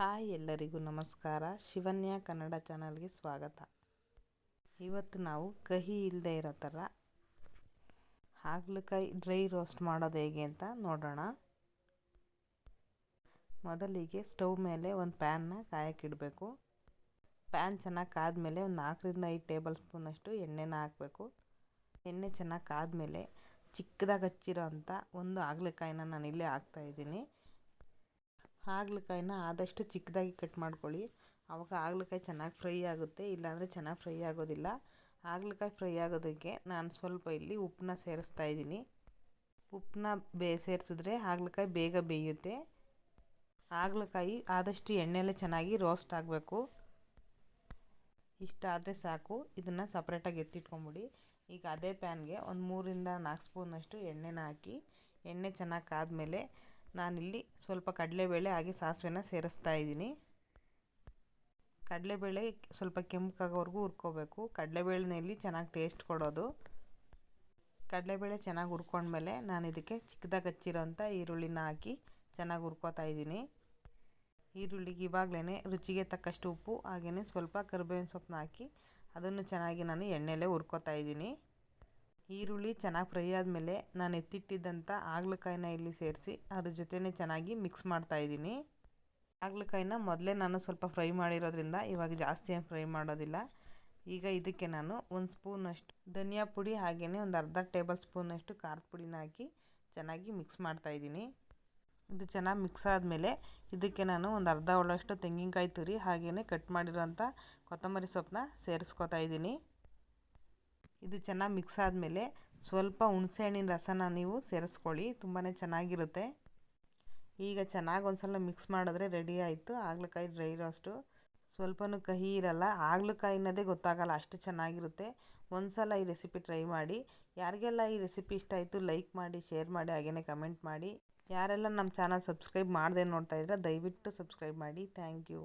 Hi ಎಲ್ಲರಿಗೂ ನಮಸ್ಕಾರ. ಶಿವನ್ಯ ಕನ್ನಡ ಚಾನಲ್ಗೆ ಸ್ವಾಗತ. ಇವತ್ತು ನಾವು ಕಹಿ ಇಲ್ಲದೆ ಇರೋ ಥರ ಹಾಗಲಕಾಯಿ ಡ್ರೈ ರೋಸ್ಟ್ ಮಾಡೋದು ಹೇಗೆ ಅಂತ ನೋಡೋಣ. ಮೊದಲಿಗೆ ಸ್ಟವ್ ಮೇಲೆ ಒಂದು ಪ್ಯಾನ್ನ ಕಾಯಕ್ಕಿಡಬೇಕು ಪ್ಯಾನ್ ಚೆನ್ನಾಗಿ ಕಾದ್ಮೇಲೆ ಒಂದು ನಾಲ್ಕರಿಂದ ಐದು ಟೇಬಲ್ ಸ್ಪೂನಷ್ಟು ಎಣ್ಣೆನ ಹಾಕಬೇಕು. ಎಣ್ಣೆ ಚೆನ್ನಾಗಿ ಕಾದ್ಮೇಲೆ ಚಿಕ್ಕದಾಗಿ ಹಚ್ಚಿರೋ ಅಂಥ ಒಂದು ಹಾಗಲಕಾಯಿನ ನಾನು ಇಲ್ಲೇ ಹಾಕ್ತಾಯಿದ್ದೀನಿ ಹಾಗಲಕಾಯಿನ ಆದಷ್ಟು ಚಿಕ್ಕದಾಗಿ ಕಟ್ ಮಾಡ್ಕೊಳ್ಳಿ. ಆವಾಗ ಹಾಗಲಕಾಯಿ ಚೆನ್ನಾಗಿ ಫ್ರೈ ಆಗುತ್ತೆ. ಇಲ್ಲಾಂದರೆ ಚೆನ್ನಾಗಿ ಫ್ರೈ ಆಗೋದಿಲ್ಲ. ಹಾಗಲಕಾಯಿ ಫ್ರೈ ಆಗೋದಕ್ಕೆ ನಾನು ಸ್ವಲ್ಪ ಇಲ್ಲಿ ಉಪ್ಪನ್ನ ಸೇರಿಸ್ತಾ ಇದ್ದೀನಿ. ಉಪ್ಪನ್ನ ಬೇ ಸೇರಿಸಿದ್ರೆ ಹಾಗಲಕಾಯಿ ಬೇಗ ಬೇಯುತ್ತೆ. ಹಾಗಲಕಾಯಿ ಆದಷ್ಟು ಎಣ್ಣೆಲೆ ಚೆನ್ನಾಗಿ ರೋಸ್ಟ್ ಆಗಬೇಕು. ಇಷ್ಟ ಆದರೆ ಸಾಕು. ಇದನ್ನು ಸಪ್ರೇಟಾಗಿ ಎತ್ತಿಟ್ಕೊಂಬಿಡಿ. ಈಗ ಅದೇ ಪ್ಯಾನ್ಗೆ ಒಂದು ಮೂರಿಂದ ನಾಲ್ಕು ಸ್ಪೂನಷ್ಟು ಎಣ್ಣೆನ ಹಾಕಿ. ಎಣ್ಣೆ ಚೆನ್ನಾಗಿ ಕಾದ್ಮೇಲೆ ನಾನಿಲ್ಲಿ ಸ್ವಲ್ಪ ಕಡಲೆಬೇಳೆ ಹಾಗೆ ಸಾಸಿವೆನ ಸೇರಿಸ್ತಾ ಇದ್ದೀನಿ. ಕಡಲೆಬೇಳೆ ಸ್ವಲ್ಪ ಕೆಂಪಗಾಗೋವರೆಗೂ ಹುರ್ಕೋಬೇಕು. ಕಡಲೆಬೇಳೆನಲ್ಲಿ ಚೆನ್ನಾಗಿ ಟೇಸ್ಟ್ ಕೊಡೋದು. ಕಡಲೆಬೇಳೆ ಚೆನ್ನಾಗಿ ಹುರ್ಕೊಂಡ್ಮೇಲೆ ನಾನು ಇದಕ್ಕೆ ಚಿಕ್ಕದಾಗಿ ಹಚ್ಚಿರೋಂಥ ಈರುಳ್ಳಿನ ಹಾಕಿ ಚೆನ್ನಾಗಿ ಹುರ್ಕೋತಾ ಇದ್ದೀನಿ. ಈರುಳ್ಳಿಗೆ ಇವಾಗಲೇ ರುಚಿಗೆ ತಕ್ಕಷ್ಟು ಉಪ್ಪು ಹಾಗೆಯೇ ಸ್ವಲ್ಪ ಕರಿಬೇವಿನ ಸೊಪ್ಪನ್ನ ಹಾಕಿ ಅದನ್ನು ಚೆನ್ನಾಗಿ ನಾನು ಎಣ್ಣೆಲೇ ಹುರ್ಕೋತಾ ಇದ್ದೀನಿ. ಈರುಳ್ಳಿ ಚೆನ್ನಾಗಿ ಫ್ರೈ ಆದಮೇಲೆ ನಾನು ಎತ್ತಿಟ್ಟಿದ್ದಂಥ ಹಾಗಲಕಾಯಿನ ಇಲ್ಲಿ ಸೇರಿಸಿ ಅದ್ರ ಜೊತೆನೇ ಚೆನ್ನಾಗಿ ಮಿಕ್ಸ್ ಮಾಡ್ತಾಯಿದ್ದೀನಿ ಹಾಗಲಕಾಯಿನ ಮೊದಲೇ ನಾನು ಸ್ವಲ್ಪ ಫ್ರೈ ಮಾಡಿರೋದ್ರಿಂದ ಇವಾಗ ಜಾಸ್ತಿ ಏನು ಫ್ರೈ ಮಾಡೋದಿಲ್ಲ. ಈಗ ಇದಕ್ಕೆ ನಾನು ಒಂದು ಸ್ಪೂನಷ್ಟು ಧನಿಯಾ ಪುಡಿ ಹಾಗೇ ಒಂದು ಅರ್ಧ ಟೇಬಲ್ ಸ್ಪೂನಷ್ಟು ಖಾರದ ಪುಡಿನ ಹಾಕಿ ಚೆನ್ನಾಗಿ ಮಿಕ್ಸ್ ಮಾಡ್ತಾಯಿದ್ದೀನಿ ಇದು ಚೆನ್ನಾಗಿ ಮಿಕ್ಸ್ ಆದಮೇಲೆ ಇದಕ್ಕೆ ನಾನು ಒಂದು ಅರ್ಧ ಒಳಷ್ಟು ತೆಂಗಿನಕಾಯಿ ತುರಿ ಹಾಗೆಯೇ ಕಟ್ ಮಾಡಿರೋಂಥ ಕೊತ್ತಂಬರಿ ಸೊಪ್ಪನ್ನ ಸೇರಿಸ್ಕೊತಾ ಇದ್ದೀನಿ. ಇದು ಚೆನ್ನಾಗಿ ಮಿಕ್ಸ್ ಆದಮೇಲೆ ಸ್ವಲ್ಪ ಹುಣಸೆಹಣ್ಣಿನ ರಸನ ನೀವು ಸೇರಿಸ್ಕೊಳ್ಳಿ ತುಂಬಾ ಚೆನ್ನಾಗಿರುತ್ತೆ. ಈಗ ಚೆನ್ನಾಗಿ ಒಂದು ಸಲ ಮಿಕ್ಸ್ ಮಾಡಿದ್ರೆ ರೆಡಿ ಆಯಿತು. ಹಾಗಲಕಾಯಿ ಡ್ರೈ ರೋಸ್ಟು ಸ್ವಲ್ಪನೂ ಕಹಿ ಇರಲ್ಲ. ಹಾಗಲಕಾಯಿ ಅನ್ನೋದೇ ಗೊತ್ತಾಗಲ್ಲ ಅಷ್ಟು ಚೆನ್ನಾಗಿರುತ್ತೆ. ಒಂದು ಸಲ ಈ ರೆಸಿಪಿ ಟ್ರೈ ಮಾಡಿ. ಯಾರಿಗೆಲ್ಲ ಈ ರೆಸಿಪಿ ಇಷ್ಟ ಆಯಿತು ಲೈಕ್ ಮಾಡಿ ಶೇರ್ ಮಾಡಿ ಹಾಗೆಯೇ ಕಮೆಂಟ್ ಮಾಡಿ. ಯಾರೆಲ್ಲ ನಮ್ಮ ಚಾನಲ್ ಸಬ್ಸ್ಕ್ರೈಬ್ ಮಾಡದೆ ನೋಡ್ತಾ ಇದ್ರೆ ದಯವಿಟ್ಟು ಸಬ್ಸ್ಕ್ರೈಬ್ ಮಾಡಿ. Thank you